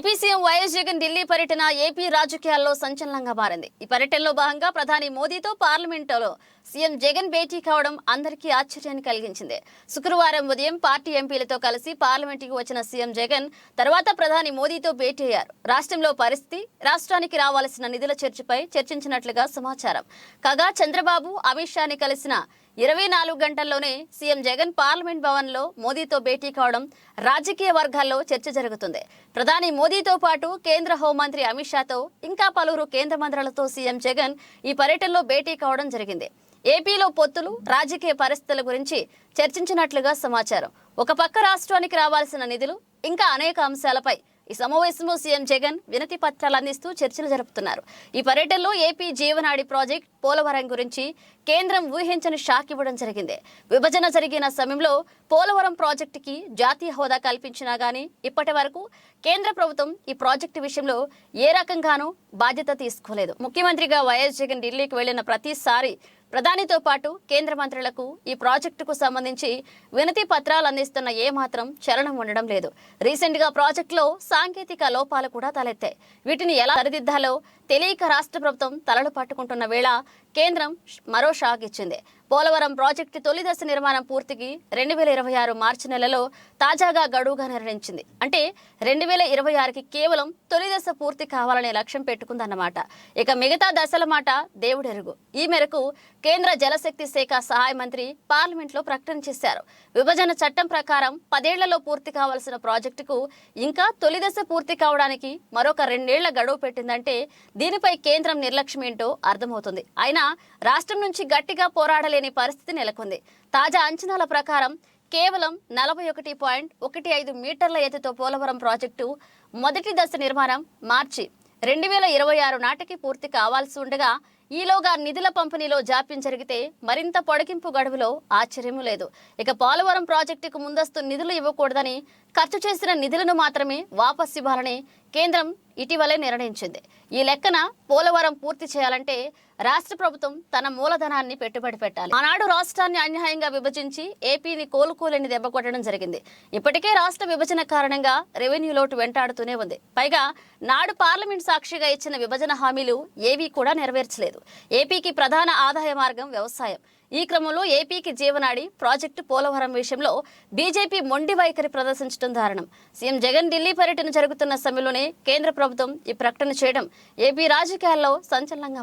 AP CM YS Jagan Delhi పర్యటన AP రాజకీయాల్లో సంచలనంగా మారింది. ఈ పర్యటనలో భాగంగా ప్రధాని మోదీతో పార్లమెంటులో సీఎం జగన్ భేటీ కావడం అందరికీ ఆశ్చర్యాన్ని కలిగించింది. శుక్రవారం ఉదయం పార్టీ ఎంపీలతో కలిసి పార్లమెంటుకి వచ్చిన సీఎం జగన్ తర్వాత ప్రధాని మోదీతో భేటీ అయ్యారు. రాష్ట్రంలో పరిస్థితి రాష్ట్రానికి రావాల్సిన నిధుల చర్చపై చర్చించినట్లుగా సమాచారం. కాగా చంద్రబాబు అమిత్ షాని కలిసిన ఇరవై నాలుగు గంటల్లోనే సీఎం జగన్ పార్లమెంట్ భవన్లో మోదీతో భేటీ కావడం రాజకీయ వర్గాల్లో చర్చ జరుగుతుంది. ప్రధాని మోదీతో పాటు కేంద్ర హోంమంత్రి అమిత్ షాతో ఇంకా పలువురు కేంద్ర మంత్రులతో సీఎం జగన్ ఈ పర్యటనలో భేటీ కావడం జరిగింది. ఏపీలో పొత్తులు రాజకీయ పరిస్థితుల గురించి చర్చించినట్లుగా సమాచారం. ఒక పక్క రాష్ట్రానికి రావాల్సిన నిధులు ఇంకా అనేక అంశాలపై ఈ సమావేశంలో సీఎం జగన్ వినతి పత్రాలు అందిస్తూ చర్చలు జరుపుతున్నారు. ఈ పర్యటనలో ఏపీ జీవనాడి ప్రాజెక్ట్ పోలవరం గురించి కేంద్రం ఊహించని షాక్ ఇవ్వడం జరిగింది. విభజన జరిగిన సమయంలో పోలవరం ప్రాజెక్టుకి జాతీయ హోదా కల్పించినా కానీ ఇప్పటి వరకు కేంద్ర ప్రభుత్వం ఈ ప్రాజెక్టు విషయంలో ఏ రకంగానూ బాధ్యత తీసుకోలేదు. ముఖ్యమంత్రిగా వైఎస్ జగన్ ఢిల్లీకి వెళ్ళిన ప్రతిసారి ప్రధానితో పాటు కేంద్ర మంత్రులకు ఈ ప్రాజెక్టుకు సంబంధించి వినతి పత్రాలు అందిస్తున్న ఏ మాత్రం చలనం ఉండడం లేదు. రీసెంట్గా ప్రాజెక్టులో సాంకేతిక లోపాలు కూడా తలెత్తాయి. వీటిని ఎలా సరిదిద్దాలో తెలియక రాష్ట్ర ప్రభుత్వం తలలు పట్టుకుంటున్న వేళ కేంద్రం మరో షాక్ ఇచ్చింది. పోలవరం ప్రాజెక్టు తొలి దశ నిర్మాణం పూర్తికి రెండు వేల ఇరవై ఆరు మార్చి నెలలో తాజాగా గడువుగా నిర్ణయించింది. అంటే రెండు వేల ఇరవై ఆరుకి కేవలం తొలి దశ పూర్తి కావాలనే లక్ష్యం పెట్టుకుందన్నమాట. ఇక మిగతా దశల మాట దేవుడెరుగు. ఈ మేరకు కేంద్ర జలశక్తి శాఖ సహాయ మంత్రి పార్లమెంట్లో ప్రకటన చేశారు. విభజన చట్టం ప్రకారం పదేళ్ళలో పూర్తి కావాల్సిన ప్రాజెక్టుకు ఇంకా తొలి దశ పూర్తి కావడానికి మరొక రెండేళ్ళ గడువు పెట్టిందంటే దీనిపై కేంద్రం నిర్లక్ష్యం ఏంటో అర్థమవుతుంది. అయినా రాష్ట్రం నుంచి గట్టిగా లేని పరిస్థితి నెలకొంది. తాజా అంచనాల ప్రకారం కేవలం నలభై ఒకటి పాయింట్ ఒకటి ఐదు మీటర్ల ఎత్తుతో పోలవరం ప్రాజెక్టు మొదటి దశ నిర్మాణం మార్చి రెండు వేల ఇరవై ఆరు నాటికి పూర్తి కావాల్సి ఉండగా ఈలోగా నిధుల పంపిణీలో జాప్యం జరిగితే మరింత పొడిగింపు గడువులో ఆశ్చర్యము లేదు. ఇక పోలవరం ప్రాజెక్టుకు ముందస్తు నిధులు ఇవ్వకూడదని ఖర్చు చేసిన నిధులను మాత్రమే వాపస్ ఇవ్వాలని కేంద్రం ఇటీవలే నిర్ణయించింది. ఈ లెక్కన పోలవరం పూర్తి చేయాలంటే రాష్ట్ర ప్రభుత్వం తన మూలధనాన్ని పెట్టుబడి పెట్టాలి. ఆనాడు రాష్ట్రాన్ని అన్యాయంగా విభజించి ఏపీని కోలుకోలేని దెబ్బకొట్టడం జరిగింది. ఇప్పటికే రాష్ట్ర విభజన కారణంగా రెవెన్యూ లోటు వెంటాడుతూనే ఉంది. పైగా నాడు పార్లమెంట్ సాక్షిగా ఇచ్చిన విభజన హామీలు ఏవీ కూడా నెరవేర్చలేదు. ఏపీకి ప్రధాన ఆదాయ మార్గం వ్యవసాయం. ఈ క్రమంలో ఏపీకి జీవనాడి ప్రాజెక్టు పోలవరం విషయంలో బీజేపీ మొండి వైఖరి ప్రదర్శించడం దారుణం. సీఎం జగన్ ఢిల్లీ పర్యటన జరుగుతున్న సమయంలోనే కేంద్ర ప్రభుత్వం ఈ ప్రకటన చేయడం. ఏపీ రాజకీయాల్లో సంచలనంగా